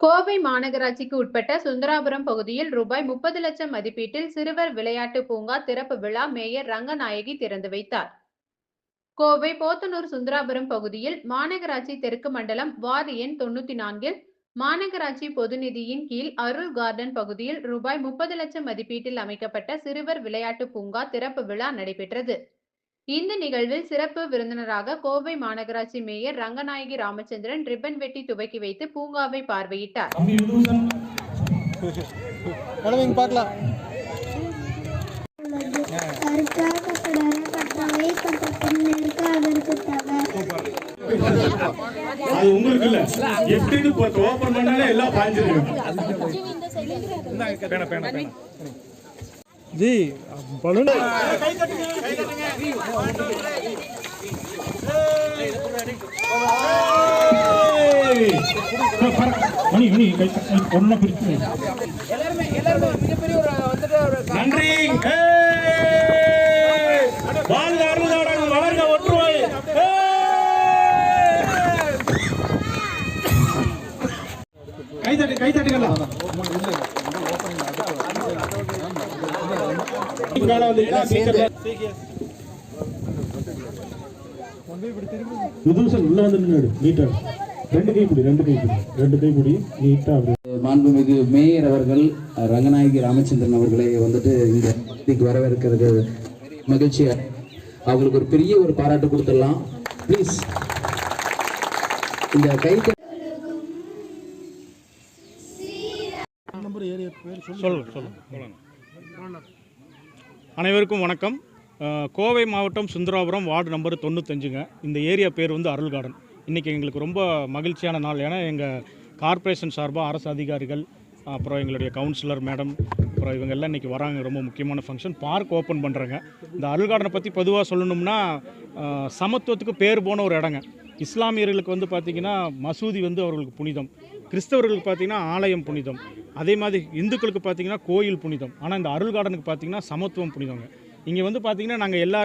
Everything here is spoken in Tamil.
கோவை மாநகராட்சிக்கு உட்பட்ட சுந்தராபுரம் பகுதியில் ரூபாய் முப்பது லட்சம் மதிப்பீட்டில் சிறுவர் விளையாட்டு பூங்கா திறப்பு விழா மேயர் ரங்கநாயகி திறந்து வைத்தார். கோவை போத்தனூர் சுந்தராபுரம் பகுதியில் மாநகராட்சி தெற்கு மண்டலம் வார்டு எண் தொண்ணூத்தி நான்கில் மாநகராட்சி பொது நிதியின் கீழ் அருள் கார்டன் பகுதியில் ரூபாய் முப்பது லட்சம் மதிப்பீட்டில் அமைக்கப்பட்ட சிறுவர் விளையாட்டு பூங்கா திறப்பு விழா நடைபெற்றது. இந்த நிகழ்வில் சிறப்பு விருந்தினராக கோவை மாநகராட்சி மேயர் ரங்கநாயகி ராமச்சந்திரன் ரிப்பன் வெட்டி துவக்கி வைத்து பூங்காவை பார்வையிட்டார். அது உங்களுக்கு இல்ல. எப்படின்னு ஓபன் பண்ணாலே எல்லாம் பாஞ்சிருக்கு ஜி பலூன். மணி மணி கை ஒன்னா பிரிச்சு நன்றி ஏய்! வளர்க ஒற்றுமை. கைத்தட்டு கைத்தட்டுங்களா உள்ள வந்து நீட்டா ரெண்டு ரெண்டு ரெண்டு நீட்டா மாண்புமிகு மேயர் அவர்கள் ரங்கநாயகி ராமச்சந்திரன் அவர்களை வந்துட்டு இந்த இதுக்கு வரவேற்கிறது. மகிழ்ச்சி. அவங்களுக்கு ஒரு பெரிய ஒரு பாராட்டு கொடுத்துடலாம். ப்ளீஸ் இந்த கை சொல்லுங்க. சொல்லுங்க அனைவருக்கும் வணக்கம். கோவை மாவட்டம் சுந்தராபுரம் வார்டு நம்பர் தொண்ணூத்தஞ்சுங்க. இந்த ஏரியா பேர் வந்து அருள் கார்டன். இன்றைக்கி எங்களுக்கு ரொம்ப மகிழ்ச்சியான நாள். ஏன்னா எங்கள் கார்ப்பரேஷன் சார்பாக அரசு அதிகாரிகள் அப்புறம் எங்களுடைய கவுன்சிலர் மேடம் அப்புறம் இவங்கெல்லாம் இன்றைக்கி வராங்க. ரொம்ப முக்கியமான ஃபங்க்ஷன் பார்க் ஓப்பன் பண்ணுறாங்க இந்த அருள் கார்டனை பற்றி பொதுவாக சொல்லணும்னா சமத்துவத்துக்கு பேர் போன ஒரு இடங்க. இஸ்லாமியர்களுக்கு வந்து பார்த்திங்கன்னா மசூதி வந்து அவர்களுக்கு புனிதம். கிறிஸ்தவர்களுக்கு பார்த்தீங்கன்னா ஆலயம் புனிதம். அதே மாதிரி இந்துக்களுக்கு பார்த்தீங்கன்னா கோயில் புனிதம். ஆனால் இந்த அருள் கார்டனுக்கு பார்த்தீங்கன்னா சமத்துவம் புனிதங்க. இங்கே வந்து பார்த்தீங்கன்னா நாங்கள் எல்லா